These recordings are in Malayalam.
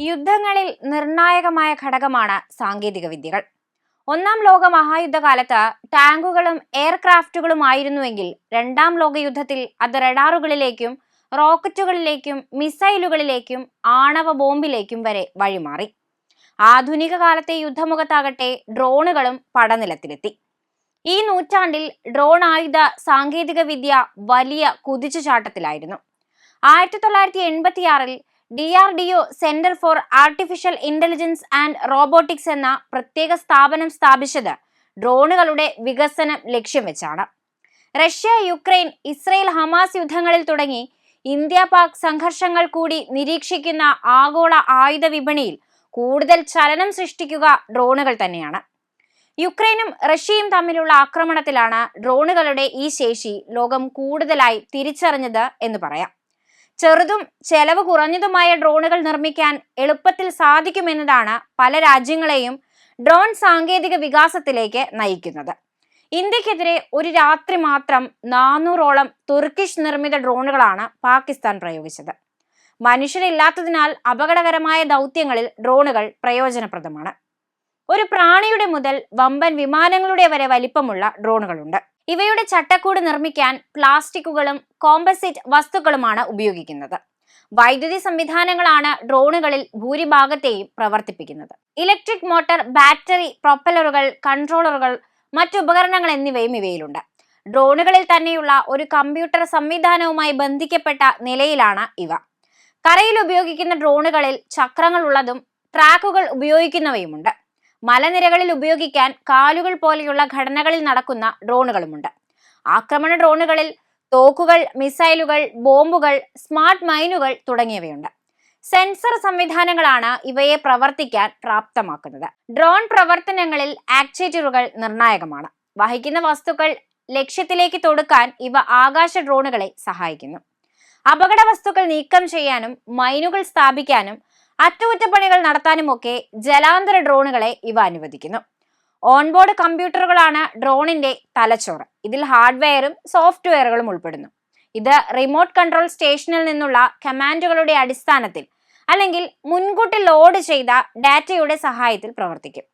യുദ്ധങ്ങളിൽ നിർണായകമായ ഘടകമാണ് സാങ്കേതിക വിദ്യകൾ. ഒന്നാം ലോക മഹായുദ്ധകാലത്ത് ടാങ്കുകളും എയർക്രാഫ്റ്റുകളുമായിരുന്നുവെങ്കിൽ രണ്ടാം ലോക യുദ്ധത്തിൽ അത് റഡാറുകളിലേക്കും റോക്കറ്റുകളിലേക്കും മിസൈലുകളിലേക്കും ആണവ ബോംബിലേക്കും വരെ വഴിമാറി. ആധുനിക കാലത്തെ യുദ്ധമുഖത്താകട്ടെ ഡ്രോണുകളും പടനിലത്തിലെത്തി. ഈ നൂറ്റാണ്ടിൽ ഡ്രോൺ ആയുധ സാങ്കേതിക വിദ്യ വലിയ കുതിച്ചുചാട്ടത്തിലായിരുന്നു. ആയിരത്തി തൊള്ളായിരത്തി എൺപത്തിയാറിൽ D R D O centre for artificial intelligence and robotics എന്ന പ്രത്യേക സ്ഥാപനം സ്ഥാപിച്ചത് ഡ്രോണുകളുടെ വികസനം ലക്ഷ്യം വെച്ചാണ്. റഷ്യ യുക്രൈൻ ഇസ്രയേൽ ഹമാസ് യുദ്ധങ്ങളിൽ തുടങ്ങി ഇന്ത്യ പാക് സംഘർഷങ്ങൾ കൂടി നിരീക്ഷിക്കുന്ന ആഗോള ആയുധ വിപണിയിൽ കൂടുതൽ ചലനം സൃഷ്ടിക്കുക ഡ്രോണുകൾ തന്നെയാണ്. യുക്രൈനും റഷ്യയും തമ്മിലുള്ള ആക്രമണത്തിലാണ് ഡ്രോണുകളുടെ ഈ ശേഷി ലോകം കൂടുതലായി തിരിച്ചറിഞ്ഞത് എന്ന് പറയാം. ചെറുതും ചെലവ് കുറഞ്ഞതുമായ ഡ്രോണുകൾ നിർമ്മിക്കാൻ എളുപ്പത്തിൽ സാധിക്കുമെന്നതാണ് പല രാജ്യങ്ങളെയും ഡ്രോൺ സാങ്കേതിക വികാസത്തിലേക്ക് നയിക്കുന്നത്. ഇന്ത്യക്കെതിരെ ഒരു രാത്രി മാത്രം നാനൂറോളം തുർക്കിഷ് നിർമ്മിത ഡ്രോണുകളാണ് പാകിസ്ഥാൻ പ്രയോഗിച്ചത്. മനുഷ്യരില്ലാത്തതിനാൽ അപകടകരമായ ദൗത്യങ്ങളിൽ ഡ്രോണുകൾ പ്രയോജനപ്രദമാണ്. ഒരു പ്രാണിയുടെ മുതൽ വമ്പൻ വിമാനങ്ങളുടെ വരെ വലിപ്പമുള്ള ഡ്രോണുകളുണ്ട്. ഇവയുടെ ചട്ടക്കൂട് നിർമ്മിക്കാൻ പ്ലാസ്റ്റിക്കുകളും കോമ്പസിറ്റ് വസ്തുക്കളുമാണ് ഉപയോഗിക്കുന്നത്. വൈദ്യുതി സംവിധാനങ്ങളാണ് ഡ്രോണുകളിൽ ഭൂരിഭാഗത്തെയും പ്രവർത്തിപ്പിക്കുന്നത്. ഇലക്ട്രിക് മോട്ടോർ ബാറ്ററി പ്രൊപ്പലറുകൾ കൺട്രോളറുകൾ മറ്റു ഉപകരണങ്ങൾ എന്നിവയും ഇവയിലുണ്ട്. ഡ്രോണുകളിൽ തന്നെയുള്ള ഒരു കമ്പ്യൂട്ടർ സംവിധാനവുമായി ബന്ധിക്കപ്പെട്ട നിലയിലാണ് ഇവ. കരയിൽ ഉപയോഗിക്കുന്ന ഡ്രോണുകളിൽ ചക്രങ്ങൾ ഉള്ളതും ട്രാക്കുകൾ ഉപയോഗിക്കുന്നവയുമുണ്ട്. മലനിരകളിൽ ഉപയോഗിക്കാൻ കാലുകൾ പോലെയുള്ള ഘടനകളിൽ നടക്കുന്ന ഡ്രോണുകളുമുണ്ട്. ആക്രമണ ഡ്രോണുകളിൽ തോക്കുകൾ മിസൈലുകൾ ബോംബുകൾ സ്മാർട്ട് മൈനുകൾ തുടങ്ങിയവയുണ്ട്. സെൻസർ സംവിധാനങ്ങളാണ് ഇവയെ പ്രവർത്തിക്കാൻ പ്രാപ്തമാക്കുന്നത്. ഡ്രോൺ പ്രവർത്തനങ്ങളിൽ ആക്ചേറ്ററുകൾ നിർണായകമാണ്. വഹിക്കുന്ന വസ്തുക്കൾ ലക്ഷ്യത്തിലേക്ക് തൊടുക്കാൻ ഇവ ആകാശ ഡ്രോണുകളെ സഹായിക്കുന്നു. അപകട വസ്തുക്കൾ നീക്കം ചെയ്യാനും മൈനുകൾ സ്ഥാപിക്കാനും അറ്റകുറ്റപ്പണികൾ നടത്താനുമൊക്കെ ജലാന്തര ഡ്രോണുകളെ ഇവ അനുവദിക്കുന്നു. ഓൺബോർഡ് കമ്പ്യൂട്ടറുകളാണ് ഡ്രോണിന്റെ തലച്ചോറ്. ഇതിൽ ഹാർഡ്വെയറും സോഫ്റ്റ്വെയറുകളും ഉൾപ്പെടുന്നു. ഇത് റിമോട്ട് കൺട്രോൾ സ്റ്റേഷനിൽ നിന്നുള്ള കമാൻഡുകളുടെ അടിസ്ഥാനത്തിൽ അല്ലെങ്കിൽ മുൻകൂട്ടി ലോഡ് ചെയ്ത ഡാറ്റയുടെ സഹായത്തിൽ പ്രവർത്തിക്കും.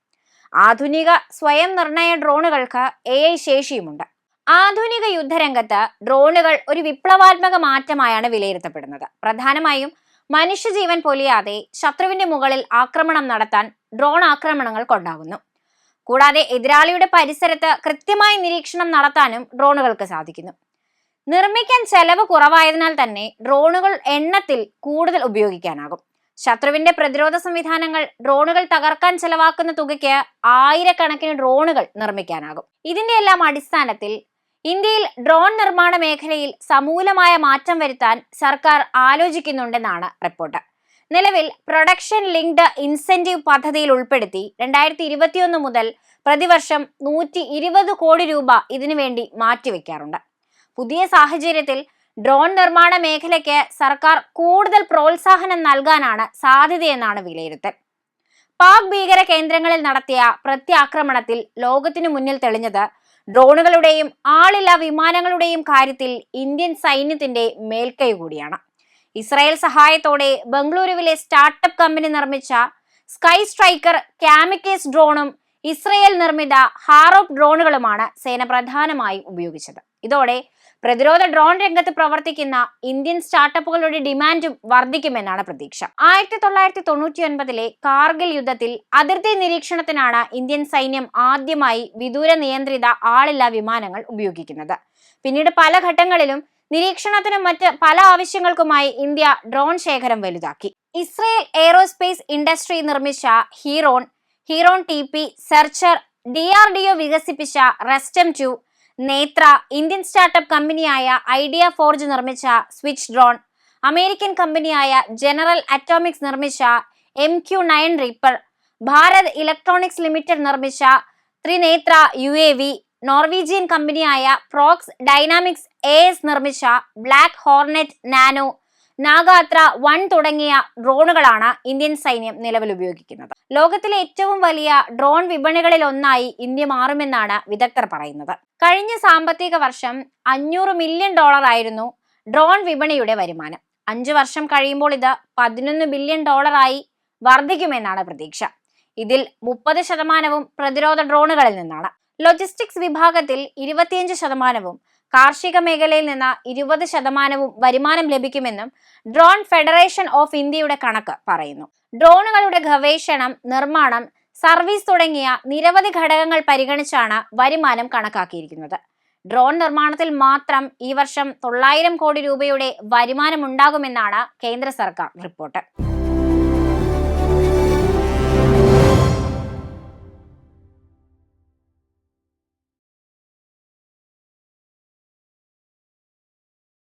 ആധുനിക സ്വയം നിർണയ ഡ്രോണുകൾക്ക് എ ഐ ശേഷിയുമുണ്ട്. ആധുനിക യുദ്ധരംഗത്ത് ഡ്രോണുകൾ ഒരു വിപ്ലവാത്മക മാറ്റമായാണ് വിലയിരുത്തപ്പെടുന്നത്. പ്രധാനമായും മനുഷ്യജീവൻ പൊലിയാതെ ശത്രുവിന്റെ മുകളിൽ ആക്രമണം നടത്താൻ ഡ്രോൺ ആക്രമണങ്ങൾ കൊണ്ടാകുന്നു. കൂടാതെ എതിരാളിയുടെ പരിസരത്ത് കൃത്യമായി നിരീക്ഷണം നടത്താനും ഡ്രോണുകൾക്ക് സാധിക്കുന്നു. നിർമ്മിക്കാൻ ചെലവ് കുറവായതിനാൽ തന്നെ ഡ്രോണുകൾ എണ്ണത്തിൽ കൂടുതൽ ഉപയോഗിക്കാനാകും. ശത്രുവിന്റെ പ്രതിരോധ സംവിധാനങ്ങൾ ഡ്രോണുകൾ തകർക്കാൻ ചെലവാക്കുന്ന തുകയ്ക്ക് ആയിരക്കണക്കിന് ഡ്രോണുകൾ നിർമ്മിക്കാനാകും. ഇതിന്റെ എല്ലാം അടിസ്ഥാനത്തിൽ ഇന്ത്യയിൽ ഡ്രോൺ നിർമ്മാണ മേഖലയിൽ സമൂലമായ മാറ്റം വരുത്താൻ സർക്കാർ ആലോചിക്കുന്നുണ്ടെന്നാണ് റിപ്പോർട്ട്. നിലവിൽ പ്രൊഡക്ഷൻ ലിങ്ക്ഡ് ഇൻസെന്റീവ് പദ്ധതിയിൽ ഉൾപ്പെടുത്തി രണ്ടായിരത്തി ഇരുപത്തിയൊന്ന് മുതൽ പ്രതിവർഷം നൂറ്റി ഇരുപത് കോടി രൂപ ഇതിനുവേണ്ടി മാറ്റിവെക്കാറുണ്ട്. പുതിയ സാഹചര്യത്തിൽ ഡ്രോൺ നിർമ്മാണ മേഖലയ്ക്ക് സർക്കാർ കൂടുതൽ പ്രോത്സാഹനം നൽകാനാണ് സാധ്യതയെന്നാണ് വിലയിരുത്തൽ. പാക് ഭീകര കേന്ദ്രങ്ങളിൽ നടത്തിയ പ്രത്യാക്രമണത്തിൽ ലോകത്തിനു മുന്നിൽ തെളിഞ്ഞത് ഡ്രോണുകളുടെയും ആളില്ലാ വിമാനങ്ങളുടെയും കാര്യത്തിൽ ഇന്ത്യൻ സൈന്യത്തിന്റെ മേൽക്കൈ കൂടിയാണ്. ഇസ്രായേൽ സഹായത്തോടെ ബംഗളൂരുവിലെ സ്റ്റാർട്ടപ്പ് കമ്പനി നിർമ്മിച്ച സ്കൈ സ്ട്രൈക്കർ കാമിക്കേസ് ഡ്രോണും ഇസ്രയേൽ നിർമ്മിത ഹാറോപ്പ് ഡ്രോണുകളുമാണ് സേന പ്രധാനമായും ഉപയോഗിച്ചത്. ഇതോടെ പ്രതിരോധ ഡ്രോൺ രംഗത്ത് പ്രവർത്തിക്കുന്ന ഇന്ത്യൻ സ്റ്റാർട്ടപ്പുകളുടെ ഡിമാൻഡും വർദ്ധിക്കുമെന്നാണ് പ്രതീക്ഷ. ആയിരത്തി തൊള്ളായിരത്തി തൊണ്ണൂറ്റി ഒൻപതിലെ കാർഗിൽ യുദ്ധത്തിൽ അതിർത്തി നിരീക്ഷണത്തിനാണ് ഇന്ത്യൻ സൈന്യം ആദ്യമായി വിദൂര നിയന്ത്രിത ആളില്ലാ വിമാനങ്ങൾ ഉപയോഗിക്കുന്നത്. പിന്നീട് പല ഘട്ടങ്ങളിലും നിരീക്ഷണത്തിനും മറ്റ് പല ആവശ്യങ്ങൾക്കുമായി ഇന്ത്യ ഡ്രോൺ ശേഖരം വലുതാക്കി. ഇസ്രയേൽ എയ്റോസ്പേസ് ഇൻഡസ്ട്രി നിർമ്മിച്ച Heron Heron T P Searcher D R D O വികസിപ്പിച്ച Rustom two Netra Indian startup കമ്പനിയായ ഐഡിയ ഫോർജ് നിർമ്മിച്ച സ്വിച്ച് ഡ്രോൺ. അമേരിക്കൻ കമ്പനിയായ ജനറൽ അറ്റോമിക്സ് നിർമ്മിച്ച M Q nine Reaper. Bharat Electronics Limited നിർമ്മിച്ച Trinetra U A V. Norwegian കമ്പനിയായ പ്രോക്സ് ഡൈനാമിക്സ് എ എസ് നിർമ്മിച്ച Black Hornet Nano. Nagastra one തുടങ്ങിയ ഡ്രോണുകളാണ് ഇന്ത്യൻ സൈന്യം നിലവിൽ ഉപയോഗിക്കുന്നത്. ലോകത്തിലെ ഏറ്റവും വലിയ ഡ്രോൺ വിപണികളിൽ ഒന്നായി ഇന്ത്യ മാറുമെന്നാണ് വിദഗ്ധർ പറയുന്നത്. കഴിഞ്ഞ സാമ്പത്തിക വർഷം അഞ്ഞൂറ് മില്യൺ ഡോളർ ആയിരുന്നു ഡ്രോൺ വിപണിയുടെ വരുമാനം. അഞ്ചു വർഷം കഴിയുമ്പോൾ ഇത് പതിനൊന്ന് ബില്യൺ ഡോളറായി വർദ്ധിക്കുമെന്നാണ് പ്രതീക്ഷ. ഇതിൽ മുപ്പത് ശതമാനവും പ്രതിരോധ ഡ്രോണുകളിൽ നിന്നാണ്. ലോജിസ്റ്റിക്സ് വിഭാഗത്തിൽ ഇരുപത്തിയഞ്ച് ശതമാനവും കാർഷിക മേഖലയിൽ നിന്ന് ഇരുപത് ശതമാനവും വരുമാനം ലഭിക്കുമെന്നും ഡ്രോൺ ഫെഡറേഷൻ ഓഫ് ഇന്ത്യയുടെ കണക്ക് പറയുന്നു. ഡ്രോണുകളുടെ ഗവേഷണം നിർമ്മാണം സർവീസ് തുടങ്ങിയ നിരവധി ഘടകങ്ങൾ പരിഗണിച്ചാണ് വരുമാനം കണക്കാക്കിയിരിക്കുന്നത്. ഡ്രോൺ നിർമ്മാണത്തിൽ മാത്രം ഈ വർഷം തൊള്ളായിരം കോടി രൂപയുടെ വരുമാനമുണ്ടാകുമെന്നാണ് കേന്ദ്ര സർക്കാർ റിപ്പോർട്ട്.